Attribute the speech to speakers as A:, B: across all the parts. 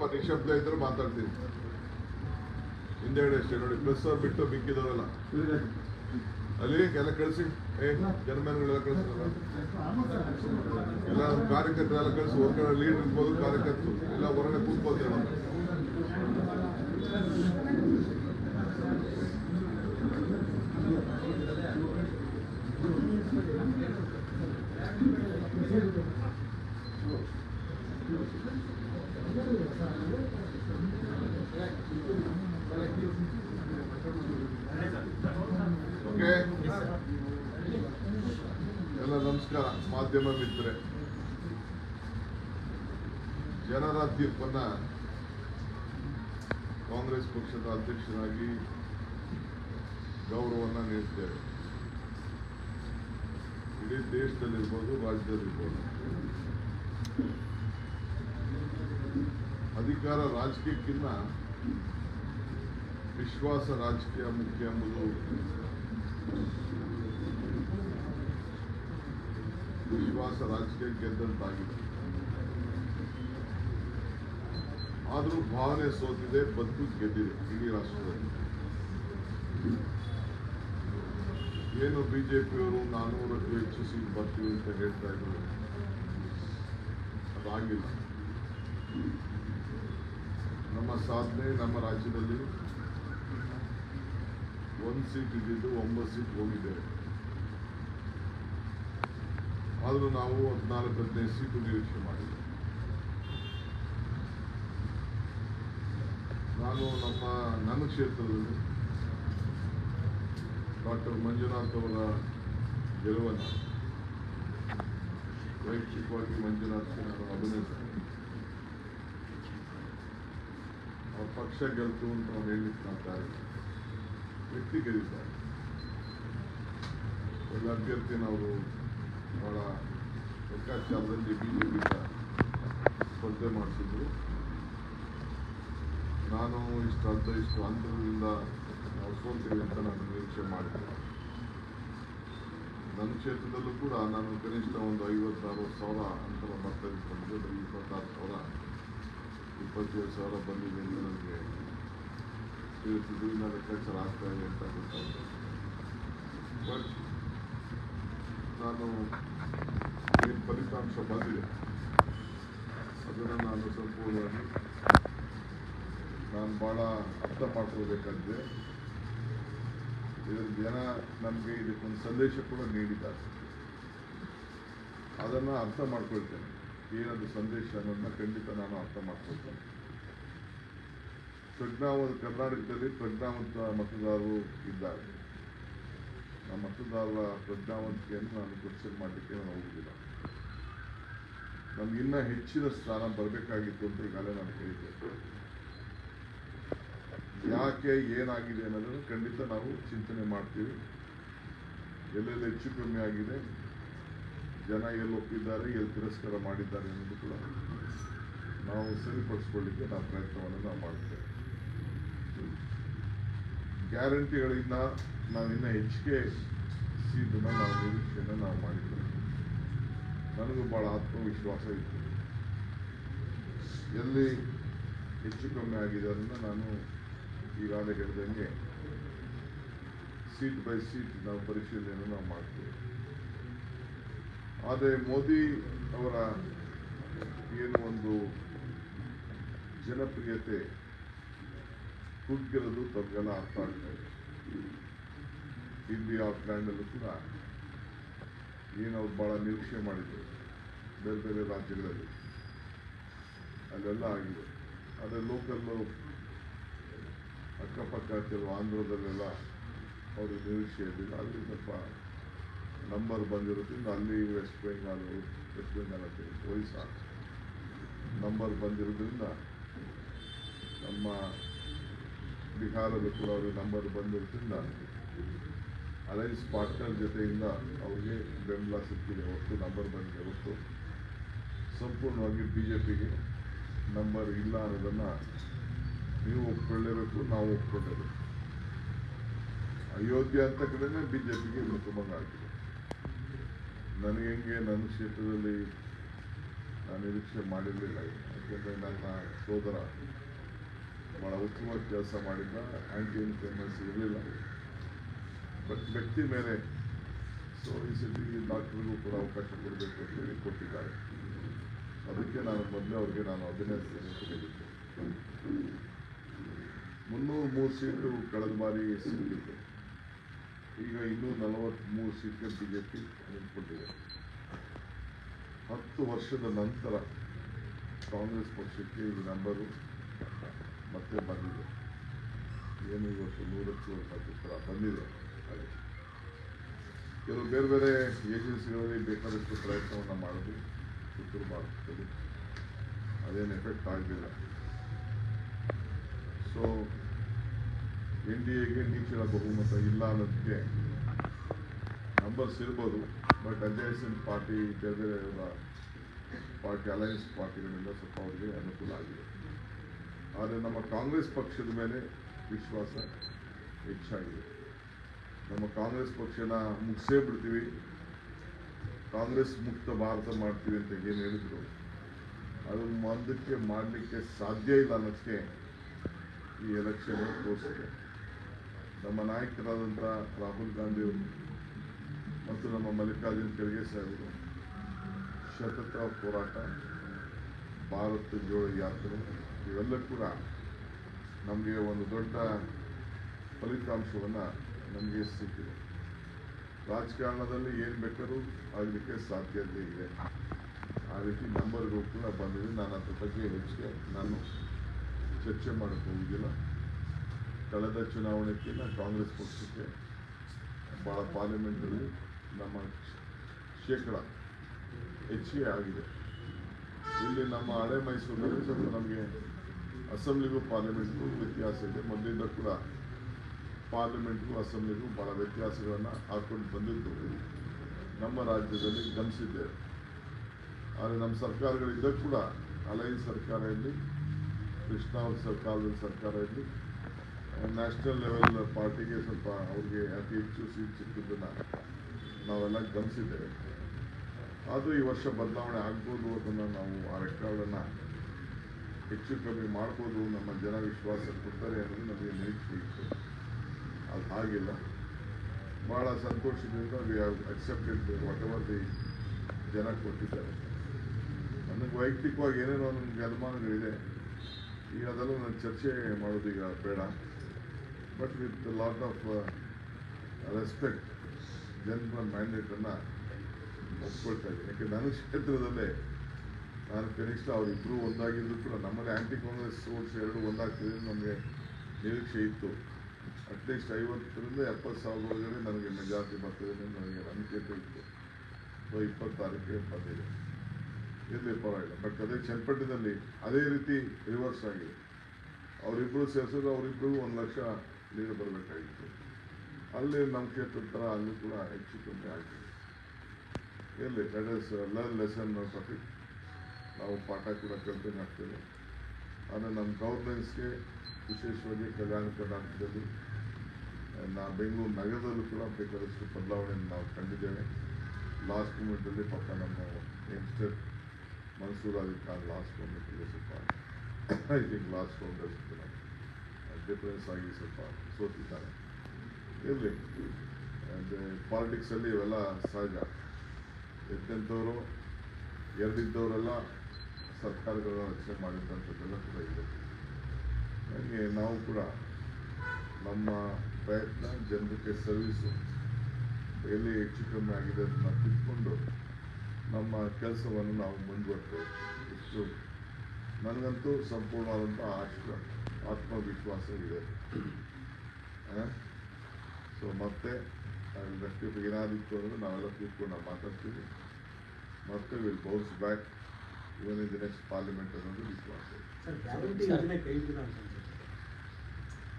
A: ಸ್ವಲ್ಪ ನಿಶಬ್ದ ಇದ್ರೆ ಮಾತಾಡ್ತೀನಿ. ಹಿಂದೆಗಡೆ ಅಷ್ಟೇ ನೋಡಿ ಪ್ಲಸ್ ಅವ್ರು ಬಿಟ್ಟು ಬಿಕ್ಕಿದವರಲ್ಲ ಅಲ್ಲಿ ಎಲ್ಲ ಕಳಿಸಿ. ಏ ಜನಮೇನುಗಳೆಲ್ಲ ಕಳಿಸಿದ್ರಲ್ಲ. ಎಲ್ಲ ಕಾರ್ಯಕರ್ತರೆಲ್ಲ ಕಳಿಸಿ ಹೊರಗಡೆ ಲೀಡ್ ಇರ್ಬೋದು, ಕಾರ್ಯಕರ್ತರು. ಎಲ್ಲ ಹೊರಗಡೆ ಕೂತ್ಬೋದು ಎಲ್ಲ ನಮಸ್ಕಾರ ಮಾಧ್ಯಮ ಮಿತ್ರರೆ ಜನರ ತೀರ್ಪನ್ನ ಕಾಂಗ್ರೆಸ್ ಪಕ್ಷದ ಅಧ್ಯಕ್ಷರಾಗಿ ಗೌರವವನ್ನು ನೀಡ್ತೇವೆ. ಇಡೀ ದೇಶದಲ್ಲಿರ್ಬೋದು, ರಾಜ್ಯದಲ್ಲಿರ್ಬೋದು. ಅಧಿಕಾರ ರಾಜಕೀಯಕ್ಕಿಂತ ವಿಶ್ವಾಸ ರಾಜಕೀಯ ಮುಖ್ಯ ಎಂಬುದು ವಿಶ್ವಾಸ ರಾಜಕೀಯ ಗೆದ್ದಂತಾಗಿದೆ ಆದರೂ ಭಾವನೆ ಸೋತಿದೆ, ಬದುಕು ಗೆದ್ದಿದೆ ಇಡೀ ರಾಷ್ಟ್ರದಲ್ಲಿ. ಏನು ಬಿಜೆಪಿಯವರು ನಾನೂರಕ್ಕೂ ಹೆಚ್ಚು ಸೀಟ್ ಬರ್ತೀವಿ ಅಂತ ಹೇಳ್ತಾ ಇದ್ರು? ಅದಾಗಿಲ್ಲ ನಮ್ಮ ಸಾಧನೆ ನಮ್ಮ ರಾಜ್ಯದಲ್ಲಿ ಒಂದು ಸೀಟ್ ಇದ್ದಿದ್ದು ಒಂಬತ್ತು ಸೀಟ್ ಹೋಗಿದ್ದೇವೆ ಆದರೂ ನಾವು ಹದಿನಾಲ್ಕು ಹದಿನೈದು ಸೀಟು ನಿರೀಕ್ಷೆ ಮಾಡಿದ್ದೆ ನಾನು ನಮ್ಮ, ನನ್ನ ಕ್ಷೇತ್ರದಲ್ಲಿ ಡಾಕ್ಟರ್ ಮಂಜುನಾಥ್ ಅವರ ಗೆಲುವನ್ನು ವೈಯಕ್ತಿಕವಾಗಿ ಮಂಜುನಾಥ್ ನಾನು ಅಭಿನಂದನೆ. ಅವ್ರ ಪಕ್ಷ ಗೆಲ್ತು ಅಂತ ನಾವು ಹೇಳಲಿಕ್ಕೆ ಮಾಡ್ತಾ ಇದ್ದೀವಿ ವ್ಯಕ್ತಿ ಗೆದ್ದಿದ್ದಾರೆ. ಎಲ್ಲ ಅಭ್ಯರ್ಥಿನ ಬಹಳ ಲೆಕ್ಕಾಚಾರದಲ್ಲಿ ಪಿಯಿಂದ ಸ್ಪರ್ಧೆ ಮಾಡಿಸಿದ್ರು ನಾನು ಇಷ್ಟು ಅರ್ಧ ಇಷ್ಟು ಅಂತರದಿಂದ ನಾವು ಸೋಲ್ತೀವಿ ಅಂತ ನಾನು ನಿರೀಕ್ಷೆ ಮಾಡಿದ್ದೆ ನನ್ನ ಕ್ಷೇತ್ರದಲ್ಲೂ ಕೂಡ ನಾನು ಕನಿಷ್ಠ ಒಂದು ಐವತ್ತು ಅರವತ್ತು ಸಾವಿರ ಅಂತರ ಮತ ಇಟ್ಕೊಂಡಿದ್ದೆ ಇಪ್ಪತ್ತಾರು ಸಾವಿರ ಇಪ್ಪತ್ತೇಳು ಸಾವಿರ ಬಂದಿದೆ ಅಂತ ನನಗೆ ತಿಳಿಸಿದ್ರು ಇನ್ನೂ ಲೆಕ್ಕಾಚಾರ ಆಗ್ತಾ ಇದೆ ಅಂತ ಗೊತ್ತಾಗುತ್ತೆ ಬಟ್ ನಾನು ಏನು ಫಲಿತಾಂಶ ಬಂದಿದೆ. ಅದನ್ನು ನಾನು ಸಂಪೂರ್ಣವಾಗಿ ನಾನು ಭಾಳ ಅರ್ಥ ಮಾಡ್ಕೋಬೇಕಾಗಿದೆ ಇದರ ಜನ ನಮಗೆ ಇದಕ್ಕೊಂದು ಸಂದೇಶ ಕೂಡ ನೀಡಿದ್ದಾರೆ. ಅದನ್ನು ಅರ್ಥ ಮಾಡ್ಕೊಳ್ತೇನೆ. ಏನದು ಸಂದೇಶ ಅನ್ನೋದನ್ನ ಖಂಡಿತ ನಾನು ಅರ್ಥ ಮಾಡ್ಕೊಳ್ತೇನೆ. ಪ್ರಜ್ಞಾವಂತ ಕರ್ನಾಟಕದಲ್ಲಿ ಪ್ರಜ್ಞಾವಂತ ಮತದಾರರು ಇದ್ದಾರೆ. ಆ ಮತದಾರರ ಪ್ರಜ್ಞಾವಂತಿಕೆಯನ್ನು ನಾನು ಕ್ವಶನ್ ಮಾಡಲಿಕ್ಕೆ ನಾನು ಹೋಗುವುದಿಲ್ಲ ನಮ್ಗೆ ಇನ್ನೂ ಹೆಚ್ಚಿನ ಸ್ಥಾನ ಬರಬೇಕಾಗಿತ್ತು ಅಂತ ಈಗಾಗಲೇ ನಾನು ಹೇಳಿದ್ದೆ. ಯಾಕೆ ಏನಾಗಿದೆ ಅನ್ನೋದನ್ನು ಖಂಡಿತ ನಾವು ಚಿಂತನೆ ಮಾಡ್ತೀವಿ. ಎಲ್ಲೆಲ್ಲಿ ಹೆಚ್ಚು ಕಮ್ಮಿ ಆಗಿದೆ, ಜನ ಎಲ್ಲಿ ಒಪ್ಪಿದ್ದಾರೆ ಎಲ್ಲಿ ತಿರಸ್ಕಾರ ಮಾಡಿದ್ದಾರೆ ಅನ್ನೋದು ಕೂಡ ನಾವು ಸರಿಪಡಿಸ್ಕೊಳ್ಳಿಕ್ಕೆ ನಾವು ಪ್ರಯತ್ನವನ್ನು ನಾವು ಮಾಡ್ತೇವೆ. ಗ್ಯಾರಂಟಿಗಳಿಂದ ನಾವು ಇನ್ನೂ ಹೆಚ್ಚಿಗೆ ಸೀಟನ್ನು ನಾವು ನಿರೀಕ್ಷೆಯನ್ನು ನಾವು ಮಾಡಿದ್ದೇವೆ ನನಗೂ ಭಾಳ ಆತ್ಮವಿಶ್ವಾಸ ಇತ್ತು ಎಲ್ಲಿ ಹೆಚ್ಚು ಕಮ್ಮಿ ಆಗಿದೆ ಅದನ್ನು ನಾನು ಈಗಾಗಲೇ ಹೇಳಿದಂಗೆ ಸೀಟ್ ಬೈ ಸೀಟ್ ನಾವು ಪರಿಶೀಲನೆಯನ್ನು ನಾವು ಮಾಡ್ತೇವೆ ಆದರೆ ಮೋದಿ ಅವರ ಏನು ಒಂದು ಜನಪ್ರಿಯತೆ ಕುಗ್ಗಿರೋದು ತಮಗೆಲ್ಲ ಅರ್ಥ ಆಗ್ತಾ ಇದೆ ಇಂಡಿಯಾ ಲ್ಯಾಂಡಲ್ಲೂ ಕೂಡ ಏನು ಅವ್ರು ಭಾಳ ನಿರೀಕ್ಷೆ ಮಾಡಿದ್ರು. ಬೇರೆ ಬೇರೆ ರಾಜ್ಯಗಳಲ್ಲಿ. ಅಲ್ಲೆಲ್ಲ ಆಗಿದೆ. ಆದರೆ ಲೋಕಲ್ಲು ಅಕ್ಕಪಕ್ಕ ಕೆಲವು ಆಂಧ್ರದಲ್ಲೆಲ್ಲ ಅವರು ನಿರೀಕ್ಷೆ ಇರಲಿಲ್ಲ ಅಲ್ಲಿ ಸ್ವಲ್ಪ ನಂಬರ್ ಬಂದಿರೋದ್ರಿಂದ ಅಲ್ಲಿ ವೆಸ್ಟ್ ಬೆಂಗಾಲ್ ವೆಸ್ಟ್ ಬೆಂಗಾಲ್ ಅಂತ ಹೇಳಿ ನಂಬರ್ ಬಂದಿರೋದ್ರಿಂದ ನಮ್ಮ ಬಿಹಾರಲ್ಲೂ ಕೂಡ ಅವ್ರಿಗೆ ನಂಬರ್ ಬಂದಿರೋದ್ರಿಂದ ಅಲೈನ್ಸ್ ಪಾರ್ಟ್ನರ್ ಜೊತೆಯಿಂದ ಅವ್ರಿಗೆ ಬೆಂಬಲ ಸಿಕ್ಕಿದೆ. ಹೊತ್ತು ನಂಬರ್ ಬಂದಿದೆ ಹೊತ್ತು ಸಂಪೂರ್ಣವಾಗಿ ಬಿ ಜೆ ಪಿಗೆ ನಂಬರ್ ಇಲ್ಲ ಅನ್ನೋದನ್ನು ನೀವು ಒಪ್ಕೊಳ್ಳೇಬೇಕು ನಾವು ಒಪ್ಕೊಳ್ಳೇಬೇಕು ಅಯೋಧ್ಯೆ ಅಂತ ಕಡೆನೇ ಬಿ ಜೆ ಪಿಗೆ ಮುಖಭಂಗ ಆಗಿದೆ. ನನಗೆ ಹೆಂಗೆ, ನನ್ನ ಕ್ಷೇತ್ರದಲ್ಲಿ ನಾನು ನಿರೀಕ್ಷೆ ಮಾಡಿರಲಿಲ್ಲ. ಯಾಕೆಂದರೆ ನನ್ನ ಸೋದರ ಭಾಳ ಉತ್ತಮವಾಗಿ ಕೆಲಸ ಮಾಡಿದ್ದ ಆ್ಯಂಟಿ ಇನ್ಫ್ಲೂಯೆನ್ಸ್ ಇರಲಿಲ್ಲ. ವ್ಯಕ್ತಿ ಮೇಲೆ ಸೊ ಈ ಸತಿ ಡಾಕ್ಟ್ರಿಗೂ ಕೂಡ ಅವಕಾಶ ಕೊಡಬೇಕು ಅಂತ ಹೇಳಿ ಕೊಟ್ಟಿದ್ದಾರೆ ಅದಕ್ಕೆ ನಾನು ಮೊದಲೇ ಅವ್ರಿಗೆ ನಾನು ಅಭಿನಂದನೆ ಮುನ್ನೂರು ಮೂರು ಸೀಟು ಕಳೆದ ಬಾರಿ ಸಿಕ್ಕಿತ್ತು ಈಗ ಇನ್ನೂ ನಲವತ್ತ್ಮೂರು ಸೀಟ್ಗೆ ಬಿ ಜೆ ಪಿ ನಿಂತ್ಕೊಂಡಿದೆ ಹತ್ತು ವರ್ಷದ ನಂತರ ಕಾಂಗ್ರೆಸ್ ಪಕ್ಷಕ್ಕೆ ಈ ನಂಬರು ಮತ್ತೆ ಬಂದಿದೆ ಏನು ಇವತ್ತು ನೂರಕ್ಕೂ ಹತ್ತಿರ ಬಂದಿದೆ ಕೆಲವು ಬೇರೆ ಬೇರೆ ಏಜೆನ್ಸಿಗಳಲ್ಲಿ ಬೇಕಾದಷ್ಟು ಪ್ರಯತ್ನವನ್ನು ಮಾಡಿದ್ವಿ. ಉತ್ತರ ಭಾರತದಲ್ಲಿ ಅದೇನು ಎಫೆಕ್ಟ್ ಆಗಲಿಲ್ಲ. ಸೊ ಎನ್ ಡಿ ಎಗೆ ನೀಚಲ ಬಹುಮತ ಇಲ್ಲ ಅನ್ನೋದಕ್ಕೆ ನಂಬರ್ಸ್ ಇರ್ಬೋದು ಬಟ್ ಅಜಯಸನ್ ಪಾರ್ಟಿ ಬೇರೆ ಬೇರೆ ಪಾರ್ಟಿ ಅಲಯನ್ಸ್ ಪಾರ್ಟಿಗಳಿಂದ ಸ್ವಲ್ಪ ಅವರಿಗೆ ಅನುಕೂಲ ಆಗಿದೆ. ಆದರೆ ನಮ್ಮ ಕಾಂಗ್ರೆಸ್ ಪಕ್ಷದ ಮೇಲೆ ವಿಶ್ವಾಸ ಹೆಚ್ಚಾಗಿದೆ. ನಮ್ಮ ಕಾಂಗ್ರೆಸ್ ಪಕ್ಷನ ಮುಗಿಸೇ ಬಿಡ್ತೀವಿ. ಕಾಂಗ್ರೆಸ್ ಮುಕ್ತ ಭಾರತ ಮಾಡ್ತೀವಿ ಅಂತ ಏನು ಹೇಳಿದ್ರು. ಅದು ಮಂದಕ್ಕೆ ಮಾಡಲಿಕ್ಕೆ ಸಾಧ್ಯ ಇಲ್ಲ ಅನ್ನೋಕ್ಕೆ ಈ ಎಲೆಕ್ಷನ್ ತೋರಿಸಿದೆ. ನಮ್ಮ ನಾಯಕರಾದಂಥ ರಾಹುಲ್ ಗಾಂಧಿಯವರು ಮತ್ತು ನಮ್ಮ ಮಲ್ಲಿಕಾರ್ಜುನ್ ಖರ್ಗೆ ಸಾಹೇಬರು ಸತತ ಹೋರಾಟ, ಭಾರತ ಜೋಳ ಯಾತ್ರೆ ಇವೆಲ್ಲ ಕೂಡ ನಮಗೆ ಒಂದು ದೊಡ್ಡ ಫಲಿತಾಂಶವನ್ನು ನಮಗೆ ಸಿಕ್ಕಿದೆ? ರಾಜಕಾರಣದಲ್ಲಿ ಏನು ಬೇಕಾದರೂ ಆಗಲಿಕ್ಕೆ ಸಾಧ್ಯತೆ ಇದೆ. ಆ ರೀತಿ ನಂಬರ್ಗಳು ಕೂಡ ಬಂದಿದೆ. ನಾನು ಅದ್ರ ಬಗ್ಗೆ ಹೆಚ್ಚಿಗೆ ನಾನು ಚರ್ಚೆ ಮಾಡಕ್ಕೆ ಹೋಗಿಲ್ಲ ಕಳೆದ ಚುನಾವಣೆಗಿಂತ ಕಾಂಗ್ರೆಸ್ ಪಕ್ಷಕ್ಕೆ ಭಾಳ ಪಾರ್ಲಿಮೆಂಟಲ್ಲಿ ನಮ್ಮ ಶೇಕಡ ಹೆಚ್ಚಿಗೆ ಆಗಿದೆ. ಇಲ್ಲಿ ನಮ್ಮ ಹಳೆ ಮೈಸೂರಿನಲ್ಲಿ ಸ್ವಲ್ಪ ನಮಗೆ ಅಸೆಂಬ್ಲಿಗೂ ಪಾರ್ಲಿಮೆಂಟ್ಗೂ ವ್ಯತ್ಯಾಸ ಇದೆ. ಮೊದಲಿಂದ ಕೂಡ ಪಾರ್ಲಿಮೆಂಟ್ಗೂ ಅಸೆಂಬ್ಲಿಗೂ ಭಾಳ ವ್ಯತ್ಯಾಸಗಳನ್ನು ಹಾಕೊಂಡು ಬಂದಿದ್ದು ನಮ್ಮ ರಾಜ್ಯದಲ್ಲಿ ಗಮನಿಸಿದ್ದೇವೆ. ಆದರೆ ನಮ್ಮ ಸರ್ಕಾರಗಳಿದ್ದ ಕೂಡ ಅಲೈನ್ಸ್ ಸರ್ಕಾರ ಇರಲಿ, ಕೃಷ್ಣ ಅವ್ರ ಸರ್ಕಾರದ ಸರ್ಕಾರ ಇರಲಿ, ನ್ಯಾಷನಲ್ ಲೆವೆಲ್ ಪಾರ್ಟಿಗೆ ಸ್ವಲ್ಪ ಅವ್ರಿಗೆ ಅತಿ ಹೆಚ್ಚು ಸೀಟ್ ಸಿಕ್ಕಿದ್ದನ್ನು ನಾವೆಲ್ಲ ಗಮನಿಸಿದ್ದೇವೆ. ಆದರೂ ಈ ವರ್ಷ ಬದಲಾವಣೆ ಆಗ್ಬೋದು ಅದನ್ನು ನಾವು ಆ ರೆಕಾರ್ಡನ್ನು ಹೆಚ್ಚು ಕಮ್ಮಿ ಮಾಡ್ಬೋದು ನಮ್ಮ ಜನ ವಿಶ್ವಾಸ ಕೊಡ್ತಾರೆ ಅನ್ನೋದು ನಮಗೆ ನಿರೀಕ್ಷೆ ಇತ್ತು. ಅದು ಹಾಗಿಲ್ಲ. ಭಾಳ ಸಂತೋಷದಿಂದ we have accepted whatever the ಜನ ಕೊಟ್ಟಿದ್ದಾರೆ. ನನಗೆ ವೈಯಕ್ತಿಕವಾಗಿ ಏನೇನೋ ನನಗೆ ಅನುಮಾನಗಳಿದೆ. ಈಗ ಅದೆಲ್ಲ ನಾನು ಚರ್ಚೆ ಮಾಡೋದು ಈಗ ಬೇಡ. But with lot of respect ಜನರ ಮ್ಯಾಂಡೇಟನ್ನು ಒಪ್ಕೊಳ್ತಾ ಇದ್ದೀನಿ. ಯಾಕೆ ನನ್ನ ಕ್ಷೇತ್ರದಲ್ಲೇ ನಾನು ಕನಿಷ್ಠ ಅವರಿಬ್ಬರು ಒಂದಾಗಿದ್ದರೂ ಕೂಡ ನಮ್ಮಲ್ಲಿ ಆ್ಯಂಟಿ ಕಾಂಗ್ರೆಸ್ ವೋಟ್ಸ್ ಎರಡು ಒಂದಾಗ್ತಿದೆ ನಮಗೆ ನಿರೀಕ್ಷೆ ಇತ್ತು. ಅಟ್ಲೀಸ್ಟ್ ಐವತ್ತರಿಂದ ಎಪ್ಪತ್ತು ಸಾವಿರ ಒಳಗಡೆ ನನಗೆ ಮೆಜಾರಿಟಿ ಬರ್ತದೆ ಅಂತ ನನಗೆ ನಂಬಿಕೆ ಇತ್ತು. ಸೊ, ಇಪ್ಪತ್ತಾರಕ್ಕೆ ಬಂದಿದೆ. ಇರಲಿ, ಪರವಾಗಿಲ್ಲ. ಬಟ್ ಅದೇ ಚನ್ನಪಟ್ಟಣದಲ್ಲಿ ಅದೇ ರೀತಿ ರಿವರ್ಸ್ ಆಗಿದೆ. ಅವರಿಬ್ಬರು ಸೇರಿಸಿದ್ರೆ ಅವರಿಬ್ಬರಿಗೂ ಒಂದು ಲಕ್ಷ ನೀರು ಬರಬೇಕಾಗಿತ್ತು. ಅಲ್ಲಿ ನಮ್ಮ ಕ್ಷೇತ್ರದ ಥರ ಅಲ್ಲಿ ಕೂಡ ಹೆಚ್ಚು ಕಮ್ಮಿ ಆಗಿದೆ ಇರಲಿ that is learn lesson topic ನಾವು ಪಾಠ ಕೂಡ ಕಂಟಿನ್ಯೂ ಆಗ್ತೇವೆ. ಆದರೆ ನಮ್ಮ ಗೌರ್ಮೆನ್ಸ್ಗೆ ವಿಶೇಷವಾಗಿ ಕಲ್ಯಾಣ ಕರ್ನಾಟಕದಲ್ಲಿ ನಾ ಬೆಂಗಳೂರು ನಗರದಲ್ಲೂ ಕೂಡ ಬೇಕಾದಷ್ಟು ಬದಲಾವಣೆಯನ್ನು ನಾವು ಕಂಡಿದ್ದೇವೆ. ಲಾಸ್ಟ್ ಮೂಮೆಂಟಲ್ಲಿ ಪಾಪ ನಮ್ಮ ಯಂಗ್ಸ್ಟರ್ ಮನ್ಸೂರ್ ಅಲಿ ಖಾನ್ ಲಾಸ್ಟ್ ಮೂಮೆಂಟಲ್ಲಿ ಸ್ವಲ್ಪ ಐ ಥಿಂಕ್ ಲಾಸ್ಟ್ ರೌಂಡಲ್ಲಿ ಸ್ವಲ್ಪ ಡಿಫರೆನ್ಸ್ ಆಗಿ ಸ್ವಲ್ಪ ಸೋತಿದ್ದಾರೆ. ಇರಲಿ. ಪಾಲಿಟಿಕ್ಸಲ್ಲಿ ಇವೆಲ್ಲ ಸಹಜ. ಎತ್ತೆಂಥವರು ಎರಡಿದ್ದವರೆಲ್ಲ ಸರ್ಕಾರಗಳನ್ನ ರಚನೆ ಮಾಡಿದಂಥದ್ದೆಲ್ಲ ಕೂಡ ಇದೆ. ಹಾಗೆ ನಾವು ಕೂಡ ನಮ್ಮ ಪ್ರಯತ್ನ ಜನರಿಗೆ ಸರ್ವಿಸು ಎಲ್ಲಿ ಹೆಚ್ಚು ಕಮ್ಮಿ ಆಗಿದೆ ಅದನ್ನು ತಿದ್ಕೊಂಡು ನಮ್ಮ ಕೆಲಸವನ್ನು ನಾವು ಮುಂದುವರ್ತೇವೆ ಇಷ್ಟು. ನನಗಂತೂ ಸಂಪೂರ್ಣವಾದಂಥ ಆಶ್ವ ಆತ್ಮವಿಶ್ವಾಸ ಇದೆ ಸೊ ಮತ್ತೆ, ಅದಕ್ಕೆ ಏನಾದಿತ್ತು ಅಂದರೆ ನಾವೆಲ್ಲ ಕೂತ್ಕೊಂಡು ನಾವು ಮಾತಾಡ್ತೀವಿ. ಮತ್ತೆ will bounce back even in the next parliament ಅನ್ನೋದು ವಿಶ್ವಾಸ ಇದೆ
B: ಸರ್ ಗ್ಯಾರಂಟಿ ಯೋಜನೆ ಕೈ ಬಿಟ್ಟಿಲ್ಲ ಅಂತ ಅನ್ಸುತ್ತೆ.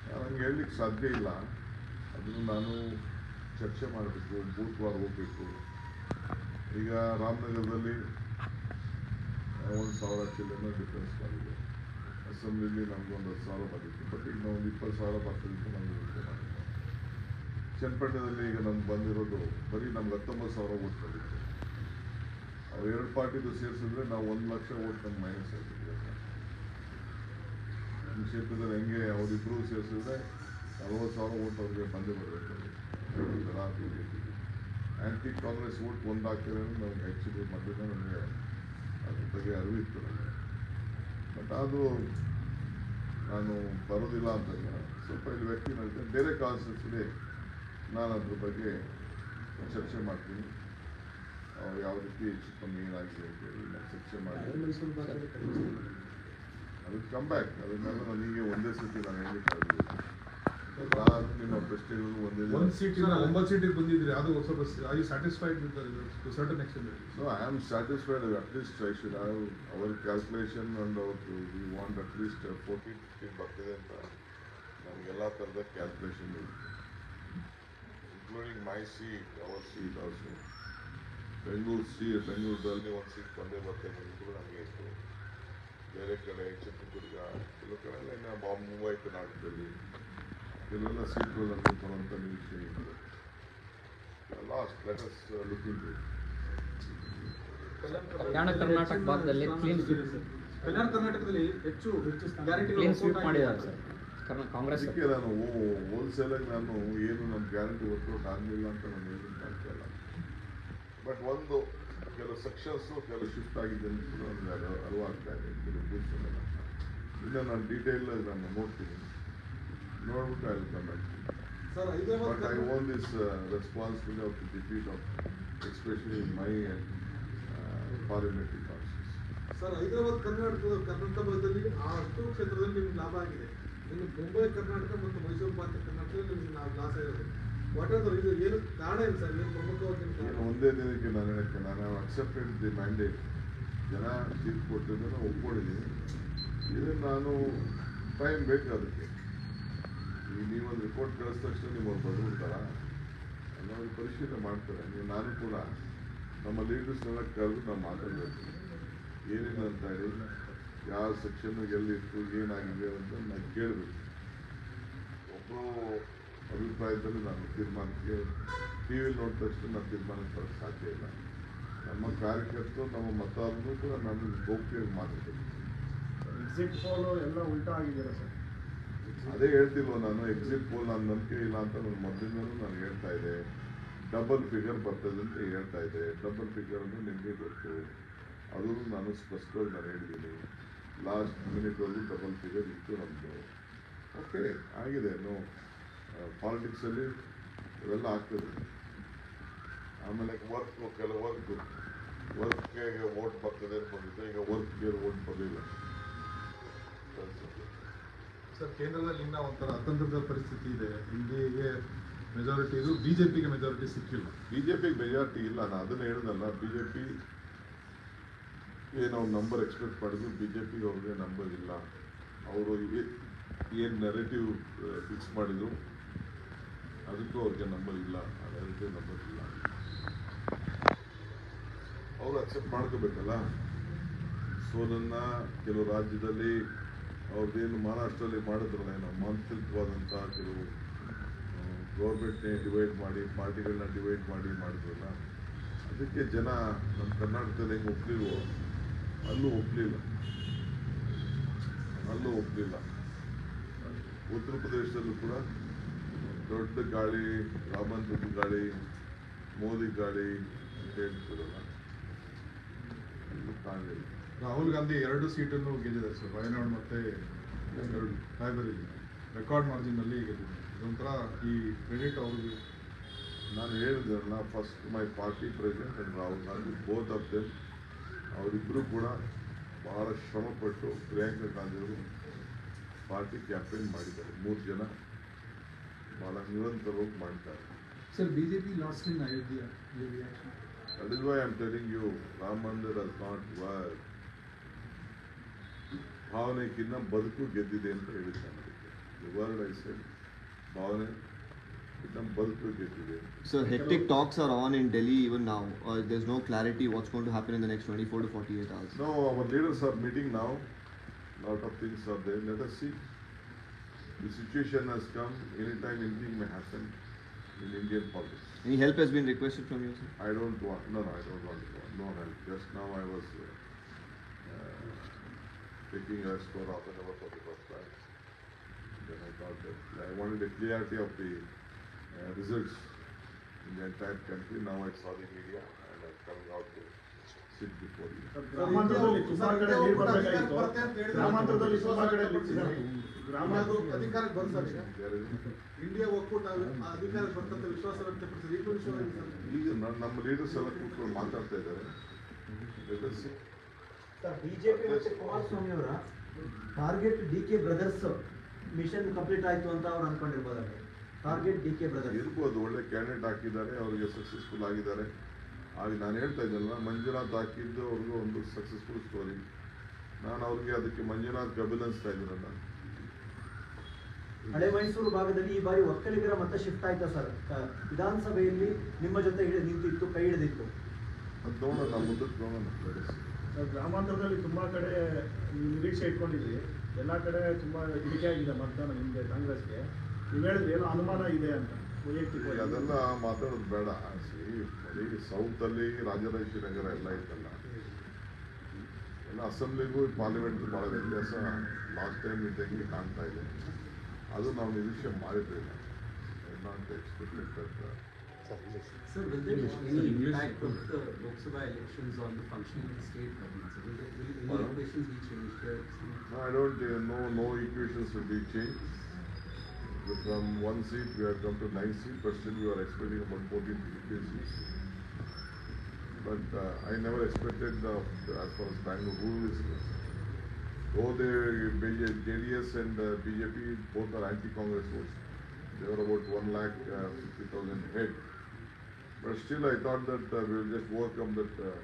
A: ನನಗೆ ಹೇಳಲಿಕ್ಕೆ ಸಾಧ್ಯ ಇಲ್ಲ. ಅದನ್ನು ನಾನು ಚರ್ಚೆ ಮಾಡಬೇಕು ಬೂತ್ವಾರ ಹೋಗಬೇಕು. ಈಗ ರಾಮನಗರದಲ್ಲಿ ಒಂದು ಸಾವಿರ ಚಿಲ್ಲನ್ನು ಡಿಫ್ರೆನ್ಸ್ ಮಾಡಿದೆ. ಅಸೆಂಬ್ಲಿಲಿ ಒಂದು ಹತ್ತು ಸಾವಿರ ಬಂದಿತ್ತು. ಬಟ್ ಈಗ ನಾವು ಒಂದು ಇಪ್ಪತ್ತು ಸಾವಿರ ಬರ್ತದೆ ಅಂತ ನಮ್ಗೆ ಮಾಡಿದ್ದೆ ಚನ್ನಪಟ್ಟಣದಲ್ಲಿ ಈಗ ನಮ್ಗೆ ಬಂದಿರೋದು ಬರೀ ನಮ್ಗೆ ಹತ್ತೊಂಬತ್ತು ಸಾವಿರ ಓಟ್ ಬಂದಿತ್ತು. ಅವ್ರು ಎರಡು ಪಾರ್ಟಿದು ಸೇರಿಸಿದ್ರೆ ನಾವು ಒಂದು ಲಕ್ಷ ಓಟ್ ನಮ್ಗೆ ಮೈನಸ್ ಆಗ್ತಿದೆ ನಮ್ಮ ಕ್ಷೇತ್ರದಲ್ಲಿ ಹೆಂಗೆ ಅವರಿಬ್ಬರು ಸೇರಿಸಿದ್ರೆ ನಲವತ್ತು ಸಾವಿರ ಓಟ್ ಅವ್ರಿಗೆ ಬಂದೇ ಬರಬೇಕು. B J P anti Congress vote ಒಂದು ಹಾಕ್ತಾರೆ ನಮ್ಗೆ ಆ್ಯಕ್ಚುಲಿ ಮೊದಲಿಂದ ನಮಗೆ ಅದ್ರ ಬಗ್ಗೆ ಅರಿವಿತ್ತು ನನಗೆ ಬಟ್ ಅದು ನಾನು ಬರೋದಿಲ್ಲ ಅಂತಲ್ಲ. ಸ್ವಲ್ಪ ಇಲ್ಲಿ ವ್ಯಕ್ತಿ ನಡೆಯುತ್ತೆ ಬೇರೆ ಕಾನ್ಸ್ಟಿಟ್ಯೂನ್ಸಿಲಿ ನಾನು ಅದ್ರ ಬಗ್ಗೆ ಚರ್ಚೆ ಮಾಡ್ತೀನಿ. ಅವ್ರು ಯಾವ ರೀತಿ ಹೆಚ್ಚು ಕಮ್ಮಿ ಏನಾಗಿದೆ ಅಂತೇಳಿ ನಾನು ಚರ್ಚೆ ಮಾಡಿ. ಅದಕ್ಕೆ ಕಮ್ ಬ್ಯಾಕ್ ಅದನ್ನೆಲ್ಲ ನನಗೆ ಒಂದೇ ಸತಿ ನಾನು ಹೇಳಲಿಕ್ಕೆ ಆಗೋದಿಲ್ಲ ನಾನು ನಿಮ್ಮ ಪ್ರಶ್ನೆಗಳು ಒಂದೇ ಒಂದು
C: ಒಂದ್ ಸೀಟ್ ಇಂದ ಒಂಬತ್ತು ಸೀಟಿಗೆ ಬಂದಿದ್ರಿ ಅದು ಸ್ವಲ್ಪ I satisfied with to certain extent
A: so I am satisfied, at least I I have our calculation calculation and we we want at fifteen ಬರ್ತದೆ ಅಂತ. ನಮಗೆಲ್ಲ ಥರದ ಕ್ಯಾಲ್ಕುಲೇಷನ್ ಇದೆ. Including my seat our seat also Bengaluru C ಬೆಂಗಳೂರಲ್ಲಿ ಒಂದು seat ಬಂದೇ ಬರ್ತೇನೆ ಬಂದಿದ್ರು ನಮಗೆ ಬೇರೆ ಕಡೆ ಚಿತ್ರದುರ್ಗ ಕೆಲವು ಕಡೆ ಎಲ್ಲ ಇನ್ನು ಬಾಂಬ್ ಮುಂಬೈ ಕರ್ನಾಟಕದಲ್ಲಿ ಕೆಲವೆಲ್ಲ ಸೀಟ್ಗಳು ನಮಗೆ ಬರುವಂಥ ನಿರೀಕ್ಷೆ ಇದೆ last let's looking
D: Kalyana Karnataka ಭಾಗದಲ್ಲಿ ಕ್ಲೀನ್
B: ಕಲ್ಯಾಣ ಕರ್ನಾಟಕದಲ್ಲಿ ಹೆಚ್ಚು ಗ್ಯಾರಂಟಿ
D: ಕ್ಲೀನ್ ಸ್ವೀಪ್ ಮಾಡಿದ್ದಾರೆ ಸರ್. ಕರ್ನಾ ಕಾಂಗ್ರೆಸ್
A: ನಾನು ಹೋಲ್ಸೇಲಾಗಿ ನಾನು ಏನು ನಮ್ಮ ಗ್ಯಾರಂಟಿ ವರ್ಕೌಟ್ ಆಗಲಿಲ್ಲ ಅಂತ ನಾನು ಆಗ್ತಾ ಬಟ್ ಒಂದು ಕೆಲವು ಸೆಕ್ಷನ್ಸು ಕೆಲವು ಶಿಫ್ಟ್ ಆಗಿದೆ ಅಂತ ಕೂಡ ಅರಿವು ಅರಿವಾಗ್ತಾ ಇದೆ ಕೆಲವು ಬೂತ್ಸ್ ಎಲ್ಲ ಇನ್ನು ನಾನು ಡೀಟೇಲ್ ಇದನ್ನು ನೋಡ್ತೀನಿ ನೋಡ್ಬಿಟ್ಟು I
B: come
A: sir but
B: I
A: Hyderabad own this responsibility of the defeat of especially my parliamentary constituency
B: sir Hyderabad ಕರ್ನಾಟಕದ ಕರ್ನಾಟಕ ಭಾಗದಲ್ಲಿ ಆ ಅಷ್ಟು ಕ್ಷೇತ್ರದಲ್ಲಿ ನಿಮ್ಗೆ ಲಾಭ ಆಗಿದೆ. ಇನ್ನು ಮುಂಬೈ ಕರ್ನಾಟಕ ಮತ್ತು ಮೈಸೂರು ಭಾರತ ಕರ್ನಾಟಕದಲ್ಲಿ ನಿಮ್ಗೆ ನಾವು ಲಾಸ್ ಆಗಿರೋದು
A: ಒಂದೇ ದಿನಕ್ಕೆ ನಾನು ಹೇಳಕ್ಕೆ, ನಾನು ಅಕ್ಸೆಪ್ಟೆಡ್ ದಿ ಮ್ಯಾಂಡೇಟ್ ಜನ ತೀರ್ಪು ಕೊಟ್ಟಿದ್ದನ್ನು ಒಪ್ಕೊಂಡಿದ್ದೀನಿ. ಇದನ್ನು ನಾನು ಟೈಮ್ ಬೇಕು ಅದಕ್ಕೆ. ಈಗ ನೀವೊಂದು ರಿಪೋರ್ಟ್ ಕಳಿಸಿದ ತಕ್ಷಣ ನೀವು ಅವ್ರು ಬಂದ್ಬಿಡ್ತಾರ? ಅನ್ನೋದು ಪರಿಶೀಲನೆ ಮಾಡ್ತಾರೆ. ನೀವು, ನಾನು ಕೂಡ ನಮ್ಮ ಲೀಡರ್ಸ್ನೆಲ್ಲ ಕರೆದು ನಾವು ಮಾತಾಡಬೇಕು. ಏನೇನು ಅಂತ ಹೇಳಿ, ಯಾವ ಸೆಕ್ಷನ್ ಎಲ್ಲಿತ್ತು, ಏನಾಗಿದೆ ಅಂತ ನಾನು ಕೇಳಬೇಕು. ಒಬ್ಬರು ಅಭಿಪ್ರಾಯದಲ್ಲಿ ನಾನು ತೀರ್ಮಾನಕ್ಕೆ ಟಿ ವಿಲಿ ನೋಡಿದ ತಕ್ಷಣ ನಾನು ತೀರ್ಮಾನಕ್ಕೆ ಬರೋಕ್ಕೆ ಸಾಧ್ಯ ಇಲ್ಲ. ನಮ್ಮ ಕಾರ್ಯಕರ್ತರು ನಮ್ಮ ಮತದಾರರು ಕೂಡ ನಾನು ಗೌಪ್ಯವಾಗಿ ಮಾತಾಡ್ತೀನಿ.
C: ಎಕ್ಸಿಟ್ ಪೋಲ್ ಎಲ್ಲ ಉಲ್ಟಾ ಆಗಿದ್ದೀರಾ ಸರ್?
A: ಅದೇ ಹೇಳ್ತಿಲ್ವ ನಾನು ಎಕ್ಸಿಟ್ ಪೋಲ್ ನಾನು ನಂಬಿಕೆ ಇಲ್ಲ ಅಂತ ನಾನು ಮೊದಲಿಂದಲೂ ನಾನು ಹೇಳ್ತಾ ಇದ್ದೆ. ಡಬಲ್ ಫಿಗರ್ ಬರ್ತದೆ ಅಂತ ಹೇಳ್ತಾ ಇದ್ದೆ. ಡಬಲ್ ಫಿಗರ್ ಅನ್ನು ನಿಮಗೆ ಗೊತ್ತು. ಅದು ನಾನು ಸ್ಪಷ್ಟವಾಗಿ ನಾನು ಹೇಳಿದ್ದೀನಿ. ಲಾಸ್ಟ್ ಮಿನಿಟ್ವರೆಗೂ ಡಬಲ್ ಫಿಗರ್ ಇತ್ತು ನಮ್ಮದು ಓಕೆ ಆಗಿದೆ ನೋ ಪಾಲಿಟಿಕ್ಸಲ್ಲಿ ಇವೆಲ್ಲ ಆಗ್ತದೆ. ಆಮೇಲೆ ವರ್ಕ್ ಕೆಲವು ವರ್ಕ್ ವರ್ಕ್ಗೆ ವೋಟ್ ಬರ್ತದೆ ಅನ್ಕೊಂಡಿದ್ದೆ ಈಗ ವರ್ಕ್ಗೆ ವೋಟ್ ಬರಲಿಲ್ಲ
C: ಸರ್ ಕೇಂದ್ರದಲ್ಲಿ ಇನ್ನ ಒಂಥರ ಅತಂತ್ರದ ಪರಿಸ್ಥಿತಿ ಇದೆ. ಹಿಂದಿಗೆ ಮೆಜಾರಿಟಿ ಇದು ಬಿಜೆಪಿಗೆ ಮೆಜಾರಿಟಿ ಸಿಕ್ಕಿಲ್ಲ.
A: ಬಿಜೆಪಿಗೆ ಮೆಜಾರಿಟಿ ಇಲ್ಲ. ನಾನು ಅದನ್ನ ಹೇಳಿದಲ್ಲ ಬಿಜೆಪಿ ಏನು ಅವ್ರು ನಂಬರ್ ಎಕ್ಸ್ಪೆಕ್ಟ್ ಮಾಡಿದ್ರು ಬಿಜೆಪಿಗೆ ಅವ್ರಿಗೆ ನಂಬರ್ ಇಲ್ಲ. ಅವರು ಏನು ನೆರೆಟಿವ್ ಫಿಕ್ಸ್ ಮಾಡಿದ್ರು. ಅದಕ್ಕೂ ಅವ್ರಿಗೆ ನಂಬರ್ ಇಲ್ಲ ಅದಕ್ಕೆ ನಂಬರ್ ಇಲ್ಲ. ಅವರು ಅಕ್ಸೆಪ್ಟ್ ಮಾಡ್ಕೋಬೇಕಲ್ಲ? ಸೊ ನನ್ನ ಕೆಲವು ರಾಜ್ಯದಲ್ಲಿ ಅವ್ರದ್ದೇನು ಮಹಾರಾಷ್ಟ್ರದಲ್ಲಿ ಮಾಡಿದ್ರಲ್ಲ, ಏನೋ ಮಾಂತ್ರಿಕವಾದಂಥ ಕೆಲವು ಗೌರ್ಮೆಂಟ್ನೇ ಡಿವೈಡ್ ಮಾಡಿ ಪಾರ್ಟಿಗಳನ್ನ ಡಿವೈಡ್ ಮಾಡಿ ಮಾಡಿದ್ರಲ್ಲ, ಅದಕ್ಕೆ ಜನ ನಮ್ಮ ಕರ್ನಾಟಕದಲ್ಲಿ ಹೆಂಗೆ ಒಪ್ಪಲಿಲ್ವೋ ಅಲ್ಲೂ ಒಪ್ಪಲಿಲ್ಲ ಅಲ್ಲೂ ಒಪ್ಪಲಿಲ್ಲ ಉತ್ತರ ಪ್ರದೇಶದಲ್ಲೂ ಕೂಡ ದೊಡ್ಡ ಗಾಳಿ ರಾಮಂತದ ಗಾಳಿ ಮೋದಿ ಗಾಳಿ ಅಂತ ಹೇಳ್ತಿರಲ್ಲ. ಕಾಣಲಿಲ್ಲ
C: ರಾಹುಲ್ ಗಾಂಧಿ ಎರಡು ಸೀಟನ್ನು ಗೆದ್ದಿದ್ದಾರೆ ಸರ್. ವಯನಾಡ್ ಮತ್ತೆ ರಾಯಬರೇಲಿ ರೆಕಾರ್ಡ್ ಮಾರ್ಜಿನ್ ಅಲ್ಲಿ ಗೆದ್ದಿದ್ದಾರೆ. ಇದೊಂಥರ ಈ ಕ್ರೆಡಿಟ್ ಅವ್ರಿಗೆ
A: ನಾನು ಹೇಳಿದ್ರಲ್ಲ first my party president and Rahul Gandhi both of them ಅವರಿಬ್ಬರು ಕೂಡ ಬಹಳ ಶ್ರಮಪಟ್ಟು ಪ್ರಿಯಾಂಕಾ ಗಾಂಧಿಯವರು ಪಾರ್ಟಿ ಕ್ಯಾಪ್ಟನ್ ಮಾಡಿದ್ದಾರೆ. ಮೂರು ಜನ. ಬಹಳ ನಿರಂತರವಾಗಿ ಮಾಡ್ತಾರೆ
B: Sir, BJP lost in Ayodhya. Your reaction?
A: That is why I am telling you Rama Mandir does not work ಭಾವನೆಗಿನ್ನ ಬದುಕು ಗೆದ್ದಿದೆ ಅಂತ ಹೇಳಿದ್ದಾನೆ ಅದಕ್ಕೆ ವರ್ಡ್ ಐ ಸೆಡ್ ಭಾವನೆ ಇನ್ನ ಬದುಕು ಗೆದ್ದಿದೆ
E: Sir, hectic talks are on in Delhi even now. Uh, there's no clarity what's going to happen in the next 24 to 48 hours.
A: No, our leaders are meeting now. Lot of things are there. Let us see. The situation has come. Anytime anything may happen. in Indian politics.
E: Any help has been requested from you, sir?
A: I don't want, no, no, I don't want, no help. Just now I was uh, uh, taking a score of the number for the first time. Then I thought that I wanted the clarity of the uh, results in the entire country. Now I saw the media and I'm coming out to before
F: ಗ್ರಾಮಾಂತರದಲ್ಲಿ ತುಂಬಾ ಕಡೆ ನೀರು ಬರಬೇಕಾಗಿತ್ತು. ಗ್ರಾಮಾಂತರದಲ್ಲಿ ತುಂಬಾ ಕಡೆ ಗ್ರಾಮ
B: ಗ್ರಾಮದು ಅಧಿಕಾರಕ್ಕೆ ಬಂದ್ sir India ಒಕ್ಕೂಟ ಅಧಿಕಾರಕ್ಕೆ ವಿಶ್ವಾಸ ವ್ಯಕ್ತಪಡಿಸಿದ್ರೆ ಈಗಲೂ ವಿಶ್ವಾಸ
A: ಈಗ ನಮ್ಮ ಲೀಡರ್ಸ್ ಎಲ್ಲ ಕೂತ್ಕೊಂಡು ಮಾತಾಡ್ತಾ ಇದ್ದಾರೆ.
G: ಬಿಜೆಪಿ ಮತ್ತೆ ಕುಮಾರಸ್ವಾಮಿ ಅವರ target D K brothers mission complete ಆಯ್ತು ಅಂತ ಅವ್ರು ಅನ್ಕೊಂಡಿರ್ಬೋದಲ್ಲ ಟಾರ್ಗೆಟ್ ಡಿ ಕೆ ಬ್ರದರ್ಸ್
A: ಇರ್ಬೋದು ಒಳ್ಳೆ ಕ್ಯಾಂಡಿಡೇಟ್ ಹಾಕಿದ್ದಾರೆ ಅವರಿಗೆ ಸಕ್ಸಸ್ಫುಲ್ ಆಗಿದ್ದಾರೆ. ಆಗ ನಾನು ಹೇಳ್ತಾ ಇದ್ದಲ್ಲ ಮಂಜುನಾಥ್ ಹಾಕಿದ್ದು ಅವ್ರಿಗೂ ಒಂದು ಸಕ್ಸಸ್ಫುಲ್ ಸ್ಟೋರಿ ನಾನು ಅವ್ರಿಗೆ ಅದಕ್ಕೆ ಮಂಜುನಾಥ್ ಅಭಿನಂದಿಸ್ತಾ ಇದ್ದೀನಲ್ಲ
G: ಹಳೆ ಮೈಸೂರು ಭಾಗದಲ್ಲಿ ಈ ಬಾರಿ ಒಕ್ಕಲಿಗರ ಮತ ಶಿಫ್ಟ್ ಆಯ್ತಾ ಸರ್? ವಿಧಾನಸಭೆಯಲ್ಲಿ ನಿಮ್ಮ ಜೊತೆ ಹಿಡಿದು ನಿಂತಿತ್ತು ಕೈ ಹಿಡಿದಿತ್ತು.
A: ಅದು ನೋಡೋಣ ಮುಂದಕ್ಕೆ ನೋಡೋಣ. Let us see.
F: ಸರ್, ಗ್ರಾಮಾಂತರದಲ್ಲಿ ತುಂಬಾ ಕಡೆ ನಿರೀಕ್ಷೆ ಇಟ್ಕೊಂಡಿದ್ವಿ ಎಲ್ಲಾ ಕಡೆ ತುಂಬಾ ಇಳಿಕೆ ಆಗಿದೆ ಮತದಾನ ನಿಮಗೆ ಕಾಂಗ್ರೆಸ್ಗೆ. ನೀವು ಹೇಳಿದ್ರೆ ಏನೋ ಅನುಮಾನ ಇದೆ ಅಂತ.
A: ಅದೆಲ್ಲ ಮಾತಾಡೋದು ಬೇಡ. ಅಸಿ ಕಡಿಗೆ ಸೌತ್ ನಗರ ಎಲ್ಲ ಇತ್ತು ಎಲ್ಲ ಅಸೆಂಬ್ಲಿಗೂ पार्लियाಮೆಂಟ್ಗೂ ಭಾಳ ದೊಡ್ಡದ ಹೆಸರು ಲಾಸ್ಟ್ ಟೈಮ್ ಇಲ್ಲಿ ಕಾಣ್ತಾ ಇದೆ. ಅದು ನಾವು ವಿಷಯ ಮಾಡಿರಲಿಲ್ಲ.
H: ಏನಂತ experiment on the functioning of state government or operations we
A: no no issues for change From one seat, we have come to nine seats, but still we are expecting about fourteen seats. But uh, I never expected the, as far as Bangalore rule is. Though the JDS and uh, BJP both are anti-Congress votes, they were about one lakh uh, fifty thousand head. But still, I thought that uh, we will just overcome that uh,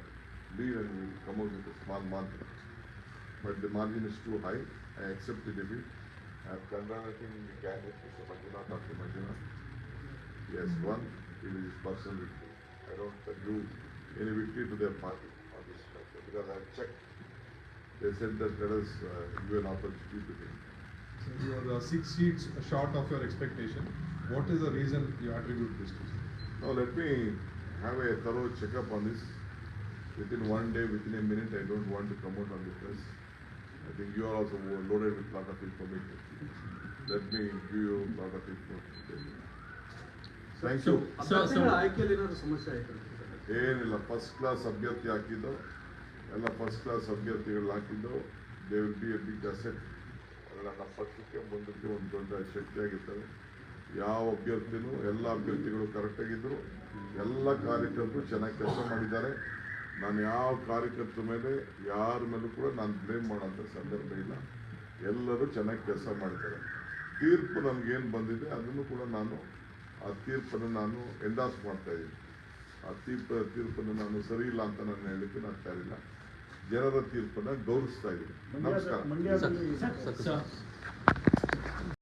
A: lead and we will come out with a small margin but the margin is too high. I accept the defeat. I have congratulating the candidate, Mr. Manjunath, Dr. Manjunath. He has won. It is his personal victory. I don't give any victory to their party on this matter because I have checked. They said that let us uh, give an opportunity to him.
C: So you are uh, six seats short of your expectation. What is the reason you attribute this to?
A: Now let me have a thorough checkup on this. Within one day, within a minute, I don't want to come out on the press. I think you are also loaded with lot of information. Let me give you lot of information. Thank you.
B: So, ಆಯ್ಕೆಯಲ್ಲಿ ಏನಾದ್ರು ಸಮಸ್ಯೆ ಆಯ್ತು?
A: ಏನಿಲ್ಲ first class ಅಭ್ಯರ್ಥಿ ಹಾಕಿದ್ದು. ಎಲ್ಲ first class ಅಭ್ಯರ್ಥಿಗಳು ಹಾಕಿದ್ದು. They will be a big asset ನನ್ನ ಪಕ್ಷಕ್ಕೆ ಮುಂದಕ್ಕೆ ಒಂದು ದೊಡ್ಡ ಶಕ್ತಿಯಾಗಿರ್ತವೆ ಯಾವ ಅಭ್ಯರ್ಥಿನೂ ಎಲ್ಲ ಅಭ್ಯರ್ಥಿಗಳು ಕರೆಕ್ಟಾಗಿದ್ದರು ಎಲ್ಲ ಕಾರ್ಯಕರ್ತರು ಚೆನ್ನಾಗಿ ಕೆಲಸ ಮಾಡಿದ್ದಾರೆ. ನಾನು ಯಾವ ಕಾರ್ಯಕರ್ತರ ಮೇಲೆ ಯಾರ ಮೇಲೂ ಕೂಡ ನಾನು ಬ್ಲೇಮ್ ಮಾಡೋಂಥ ಸಂದರ್ಭ ಇಲ್ಲ. ಎಲ್ಲರೂ ಚೆನ್ನಾಗಿ ಕೆಲಸ ಮಾಡ್ತಾರೆ. ತೀರ್ಪು ನನಗೇನು ಬಂದಿದೆ ಅದನ್ನು ಕೂಡ ನಾನು ಆ ತೀರ್ಪನ್ನು ನಾನು ಎಂಡಾಸ್ ಮಾಡ್ತಾ ಇದ್ದೀನಿ. ಆ ತೀರ್ಪ ತೀರ್ಪನ್ನು ನಾನು ಸರಿ ಇಲ್ಲ ಅಂತ ನಾನು ಹೇಳಲಿಕ್ಕೆ ನಾನು ತಯಾರಿಲ್ಲ ಜನರ ತೀರ್ಪನ್ನು ಗೌರವಿಸ್ತಾ ಇದ್ದೀನಿ. ನಮಸ್ಕಾರ.